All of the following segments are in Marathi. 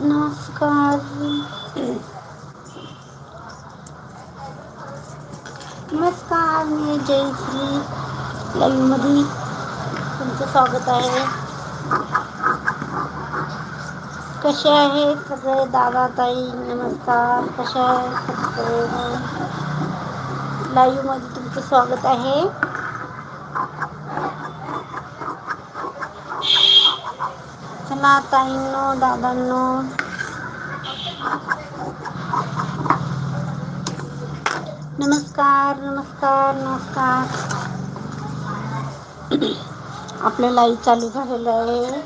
नमस्कार नमस्कार, मी जयश्री लाईव्हमध्ये तुमचं स्वागत आहे कसे आहेत सगळे दादा ताई? नमस्कार कसे आहेत सगळे लाईव्हमध्ये तुमचं स्वागत आहे चला ताईंनो दादांनो नमस्कार नमस्कार नमस्कार. आपलं लाईव्ह चालू झालेलं आहे.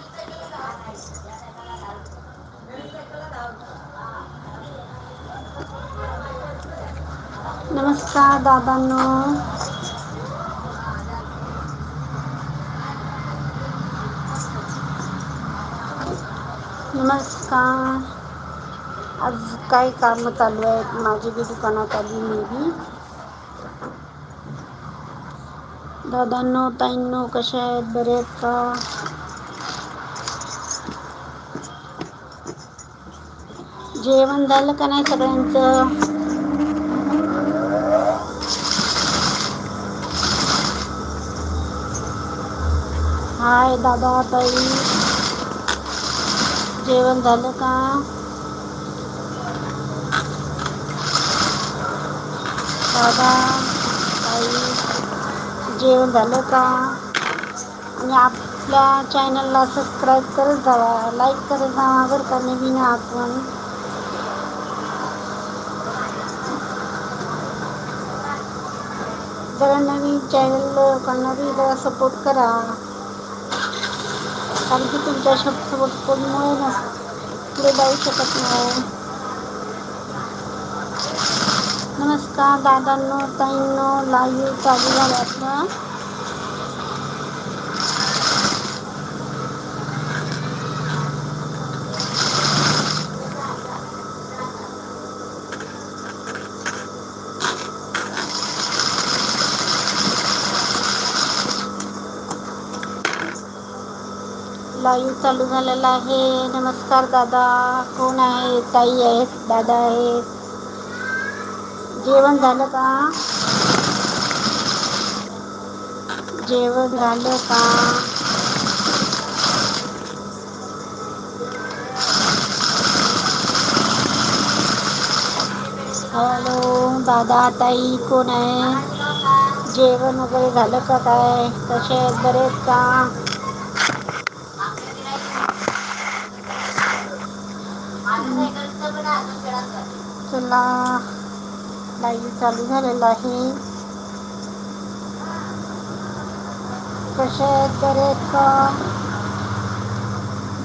नमस्कार दादांनो. नमस्कार. आज काय कामं चालू आहेत? माझी बी दुकानात आली मी बी दादांनो ताईंनो कशा आहेत? बरे आहेत का? जेवण झालं का नाही सगळ्यांचं? हाय दादा ताई. जेवण झालं का? दादा ताई जेवण झालं का? आणि आपल्या चॅनलला सबस्क्राईब करत जावा लाईक करत जावा बरं का नवीन आपण जरा नवीन चॅनल लोकांना बी जरा सपोर्ट करा. कारण की तुमच्या सपोर्ट कोणमुळे नस पुढे जाऊ शकत नाही. नमस्कार दादांनो ताईंनो लाईव्ह चालू झाल्यात लाईव्ह चालू झालेला आहे. नमस्कार दादा. कोण आहे? ताई आहेत. दादा आहेत. जेवण झालं का? जेवण झालं का? हॅलो दादा ताई कोण आहे? जेवण वगैरे झालं का काय? कसे आहेत? बरेच का? चला लाईव्ह चालू झालेला आहे. कसे आहेत का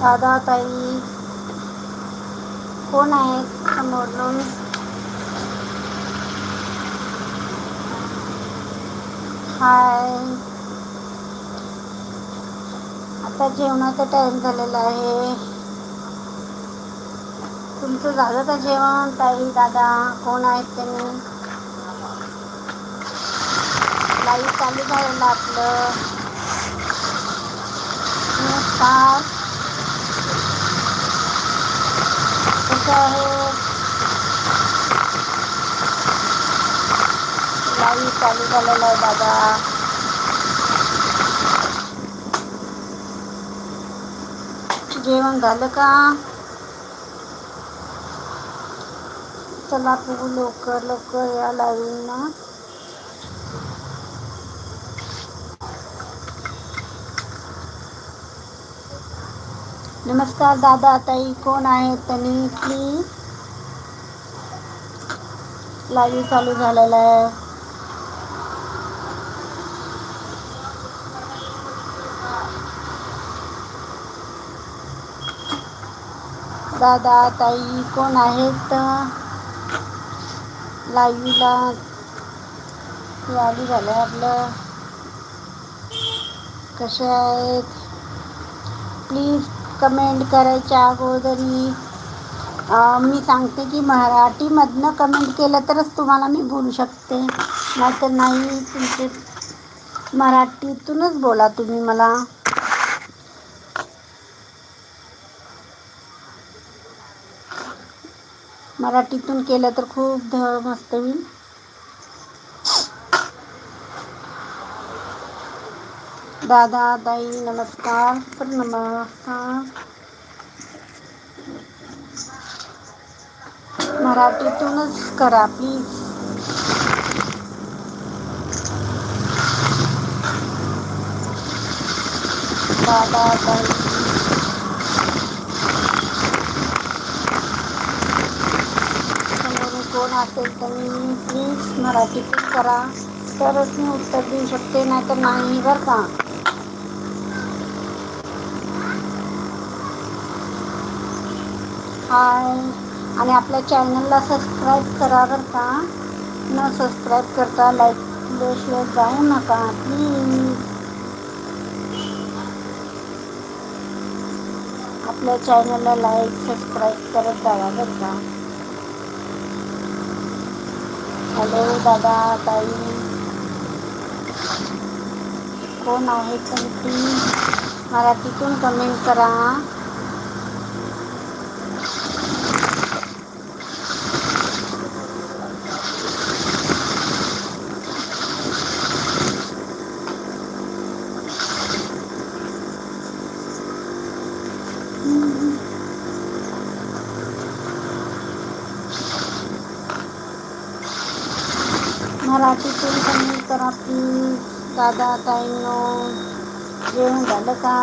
दादा ताई कोण आहेत समोरून हाय. आता जेवणाचा टाईम झालेला आहे. तुमचं झालं का जेवण ताई दादा? कोण आहेत त्यांनी लाईव्ह चालू झालेलं आपलं. नमस्कार. कसं आहे? लाईव्ह चालू झालेलं आहे दादा. जेवण झालं का? चला बघू लवकर लवकर या लाईव्हना नमस्कार दादा ताई कोण आहेत? त्यांनी प्लीज लाईव्ह चालू झालेला आहे. दादा ताई कोण आहेत? लाईव्हला आली झालं आपलं. कसे आहेत? प्लीज कमेंट करायच्या अगोदर. मी सांगते की मराठीमधनं कमेंट केलं तरच तुम्हाला मी बोलू शकते. नाहीतर नाही तुमचे मराठीतूनच बोला तुम्ही मला. मराठीतून केलं तर खूप ध मस्त होईल दादा दाई नमस्कार पण नमस्कार. मराठीतूनच करा प्लीज दादा दाई समोरून तर असेल प्लीज मराठीतून करा. तरच मी उत्तर देऊ शकते नाही तर नाही बरं का? हाय आणि आपल्या चॅनलला सबस्क्राईब करा बरं का? न सबस्क्राईब करता लाईक लेस जाऊ नका प्लीज आपल्या चॅनलला लाईक सबस्क्राईब करत जावा बरं का? हॅलो दादा ताई. कोण आहे कोणती मराठीतून कमेंट करा मराठीतून कमेंट करा प्लीज दादा ताईंनो जेवण झालं का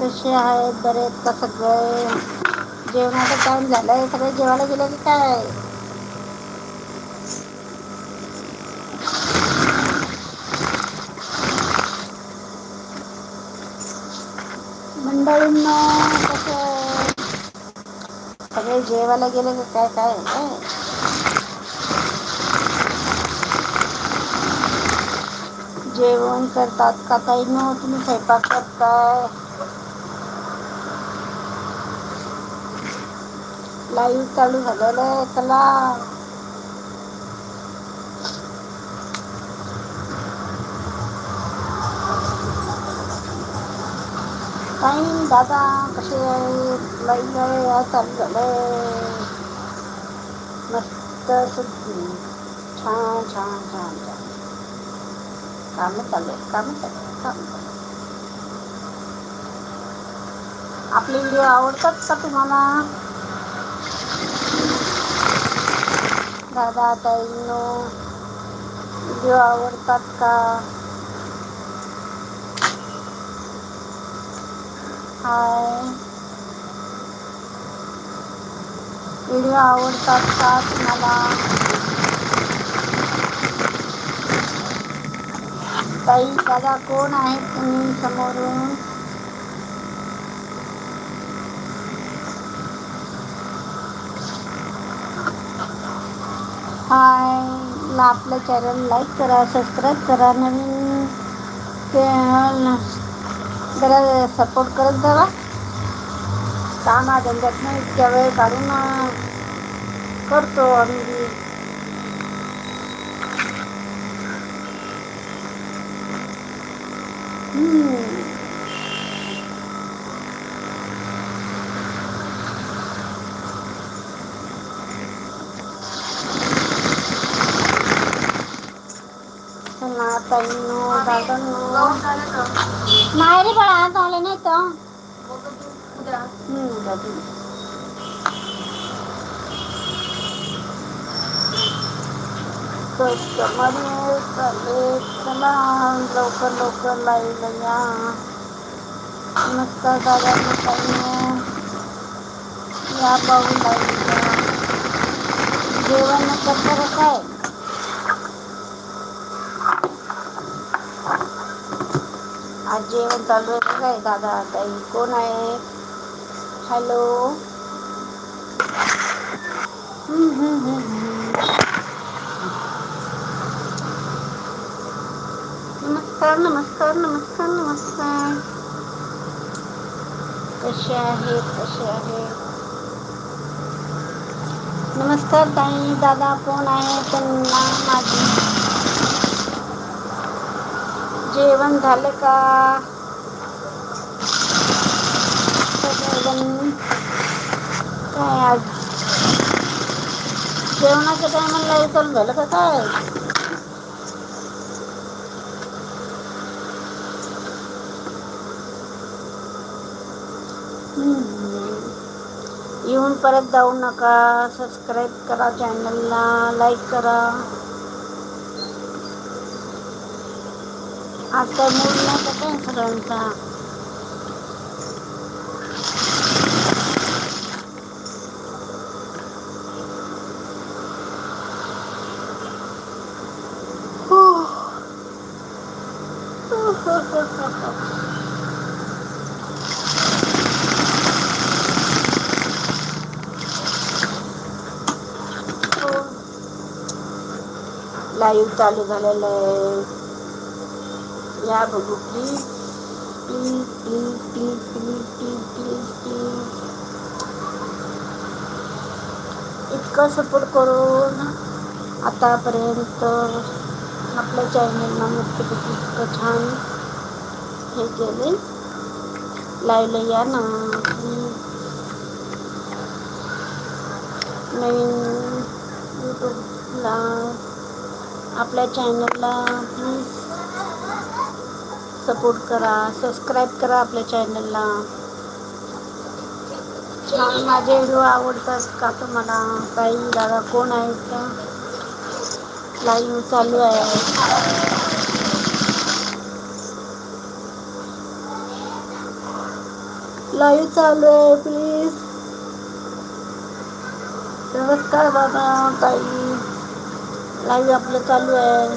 कसे आहेत बरे आहेत का सगळे जेवणाचा टाईम झालाय सगळे जेवायला गेले की काय मंडळींना कसं? सगळे जेवायला गेले की काय काय काय जेवण करतात का ताई न तुम्ही स्वयंपाक करताय. लाईव्ह चालू झालेलं आहे चला. काही दादा कसे आहेत लाईव्ह आहे चालू झालं मस्त सुद्धी छान छान छान छान कामं चालू आहेत कामं चालू आहेत कामं चालू आपले व्हिडिओ आवडतात का तुम्हाला? दादा ताईंनो व्हिडिओ आवडतात का? हाय व्हिडिओ आवडतात का तुम्हाला? ताई दादा कोण आहेत तुम्ही समोरून? हाय आपलं चॅनल लाईक करा सबस्क्राईब करा नवीन ते जरा सपोर्ट करत जावा काम हा नाही इतक्या वेळ काढून करतो आम्ही हम्म. चला ताईंनो दादांनो आज आले नाही तर कस्टमर चला लवकर लवकर लाईव्ह या नमस्कार दादा या पाहून लाईव्ह जेवण कसं काय आज जेवण चालू आहे काय दादा ताई कोण आहे हॅलो. नमस्कार नमस्कार नमस्कार नमस्कार। कसे आहेत कसे आहेत नमस्कार ताई दादा कोण आहे त्यांना माझी जेवण झालं का? काय आज? जेवणाच्या टायमाला चालू झालं का काय? येऊन परत जाऊ नका. सबस्क्राईब करा चॅनलला लाईक करा. आता मूड नव्हता कॅन्सरांचा लाईव्ह चालू झालेलं आहे या बघू please please please please please please please please इतकं सपोर्ट करून आतापर्यंत आपल्या चॅनलला मस्तपैकी इतकं छान हे केले लाईव्हला या ना नवीन यूट्यूबला आपल्या चॅनलला प्लीज सपोर्ट करा सबस्क्राईब करा आपल्या चॅनलला छान माझे व्हिडिओ आवडतात का तुम्हाला काही दादा कोण आहेत का? लाईव्ह चालू आहे. लाईव्ह चालू आहे प्लीज नमस्कार बाबा ताई. लाईव्ह आपलं चालू आहे.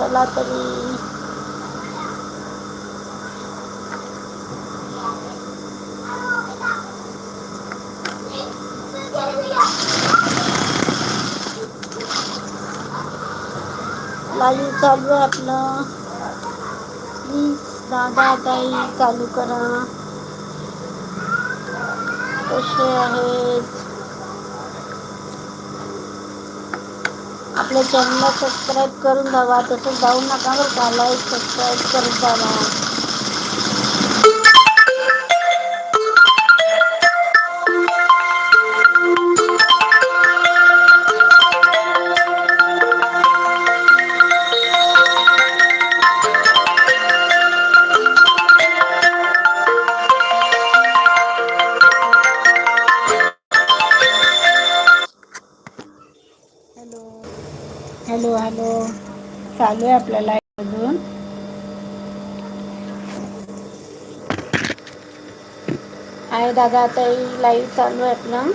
चला तरी. लाईव्ह चालू आहे आपलं. प्लीज दादा ताई चालू करा. कसे आहेत? आपल्या चॅनलला सबस्क्राईब करून द्यावा तसं जाऊ नका बरं का. लाईक सबस्क्राईब करून जावा चालू आहे आपल्याला अजून आहे दादा आता लाईव्ह चालू आहे आपलं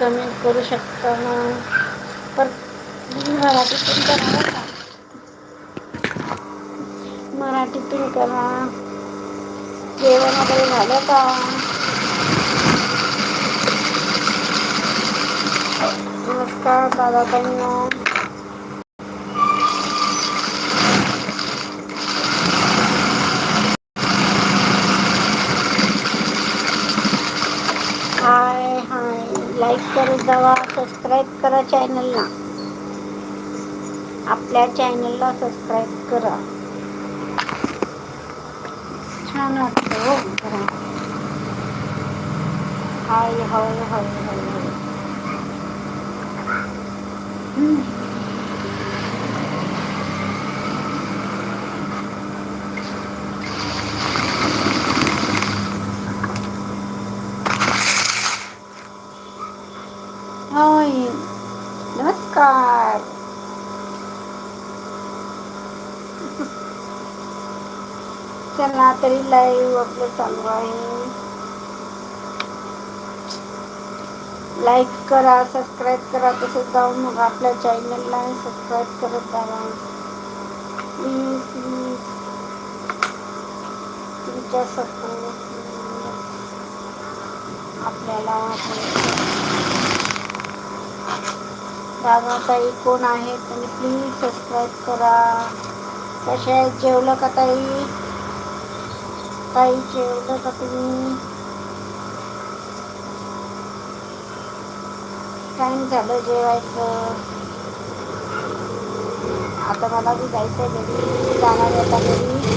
कमेंट करू शकता पर मराठीतून करा. मराठीतून करा. जेवण वगैरे झालं का? नमस्कार दादा ताईंनो हाय हाय दवा सबस्क्राईब करा चॅनलला आपल्या चॅनलला सबस्क्राईब करा. छान वाटतं हो. करा हाय हाय हाय हळू हाय हम्म. होय नमस्कार चला तरी लाईव्ह आपलं चालू आहे. लाईक करा सबस्क्राईब करा तसंच जाऊन मग आपल्या चॅनलला सबस्क्राईब करत जावा. प्लीज प्लीज तुमच्या सपोर्ट आपल्याला ताई कोण आहेत आणि प्लीज सबस्क्राईब करा. कशा आहेत जेवलं का ताई? ताई जेवलं का तुम्ही? टाइम झालं जेवायचं? आता मला बी जायचं घरी. जाणार आहे आता घरी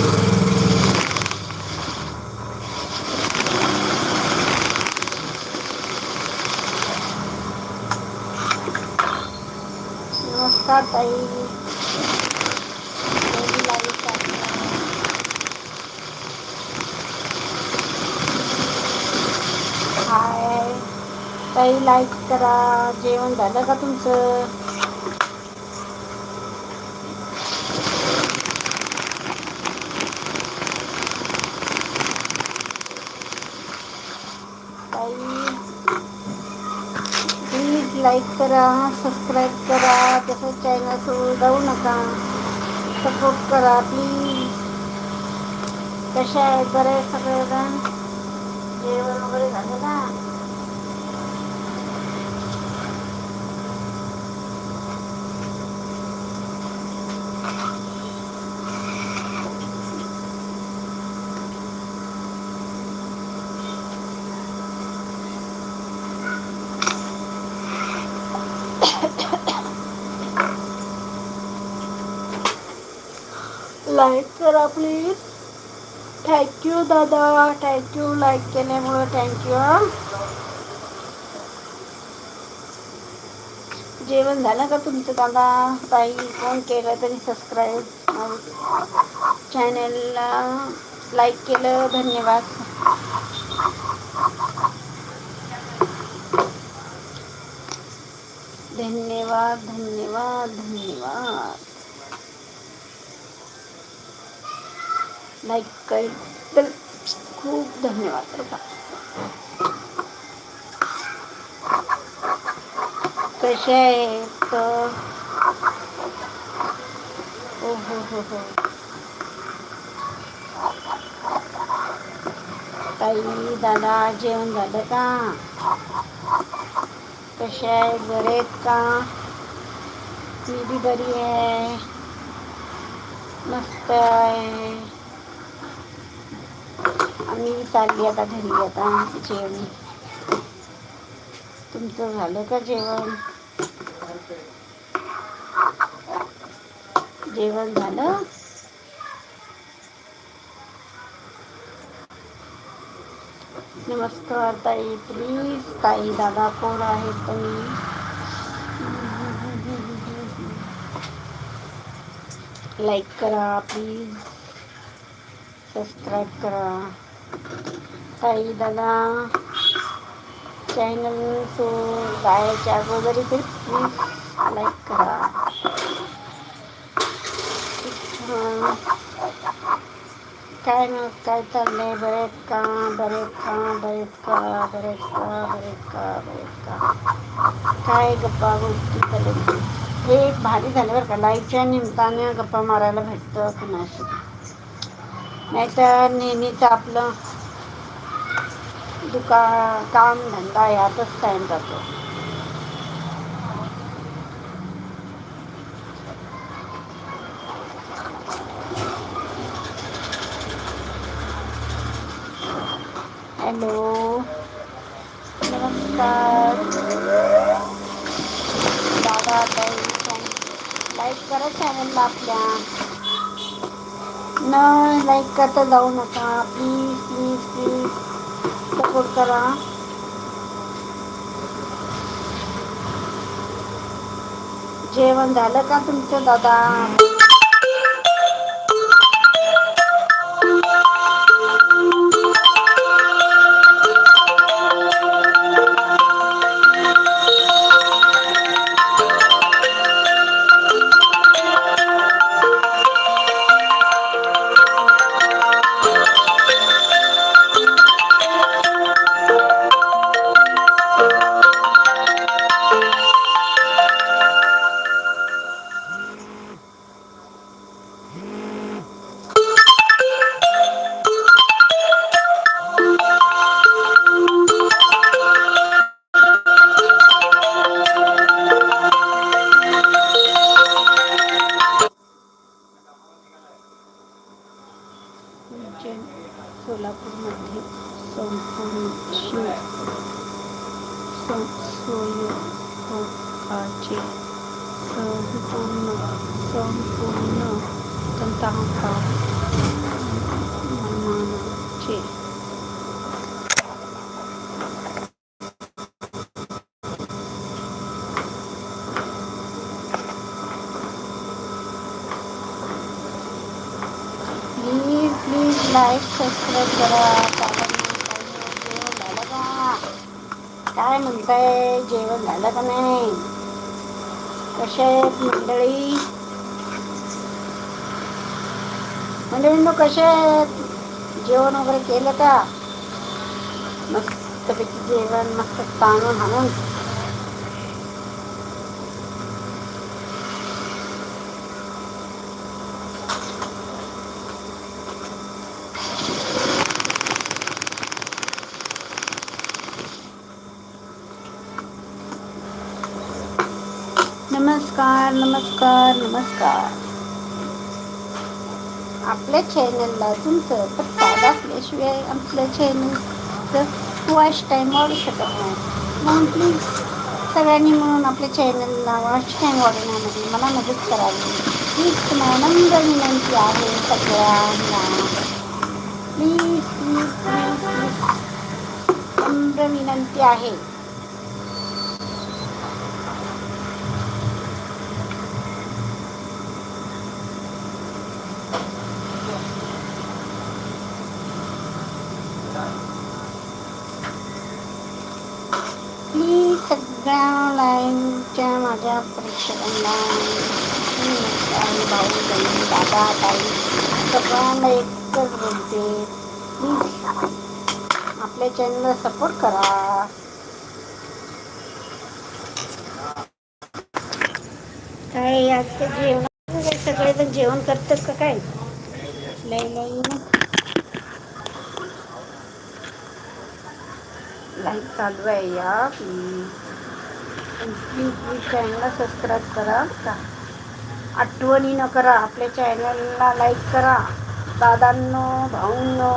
नमस्कार ताई Baby लाईक आहे. हाय ताई लाईक करा जेवण झालं का तुमचं? प्लीज लाईक करा सबस्क्राईब करा तसंच चॅनल सोडून जाऊ नका. सपोर्ट करा प्लीज कशा आहे? बरं सगळेजण? जेवण वगैरे झालं ना लाईक करा प्लीज थँक्यू दादा थँक्यू लाईक केल्यामुळं थँक्यू जेवण झालं का तुमचं दादा? ताई फोन केलं तरी सबस्क्राईब चॅनलला लाईक केलं. धन्यवाद. धन्यवाद धन्यवाद धन्यवाद. लाईक तर खूप धन्यवाद बरं का कसे आहेत ताई, दादा, जेवण झालं का? कसे आहे? बरे का? मी बी बरी आहे. मस्त आहे. आम्ही चालली आता घरी आता जेवण. तुमचं झालं का जेवण? जेवण झालं? नमस्कार ताई प्लीज ताई दादा कोण आहेत तुम्ही? लाईक करा प्लीज सबस्क्राईब करा. ताई दादा चॅनल सो जायच्या अगोदर इथे प्लीज लाईक करा. काय मग काय चाललंय? बरेच का? बरेच का? बरेच का? बरेच का? बरे का? बरे का? काय गप्पा गोष्टी चालू हे एक भारी झाल्यावर बरं का. लाईटच्या निमित्ताने गप्पा मारायला भेटतं कुणाशी? नाहीतर नेहमीच आपलं दुका काम धंदा यातच टाईम जातो. हॅलो. नमस्कार. दादा लाईक करा चॅनलला आपल्या. न लाईक करता जाऊ नका. प्लीज प्लीज प्लीज सपोर्ट करा. जेवण झालं का तुमचं दादा? सबस्क्राईब करा जेवण झालं का काय म्हणताय? जेवण झालं का नाही? कसे आहेत? मंडळी मंडळींनो कसे आहेत? जेवण वगैरे केलं का? मस्तपैकी जेवण मस्त ताणून हाणून नमस्कार नमस्कार. आपल्या चॅनलला तुमचं पत्ता असल्याशिवाय आपल्या चॅनलचं वॉच टाईम वाढू शकत नाही. म्हणून प्लीज सगळ्यांनी म्हणून आपल्या चॅनलला वॉच टाईम वाढवण्यामध्ये मला मदत करावी प्लीज तुम्हाला नम्र विनंती आहे सगळ्यांना. प्लीज प्लीज प्लीज प्लीज नम्र विनंती आहे प्लीज सगळ्या लाईनच्या माझ्या प्रेक्षकांना आणि भाऊ बहीण दादा ताई सगळ्यांना एकच बोलते प्लीज आपल्या चॅनलला सपोर्ट करा काय आज जेवण सगळेजण जेवण करतात का काय? लई लई लाइट चालू आहे या. प्लीज प्लीज प्लीज चॅनलला सबस्क्राईब करा. का आठवणीनं करा आपल्या चॅनलला लाईक करा. दादांनो भाऊंनो.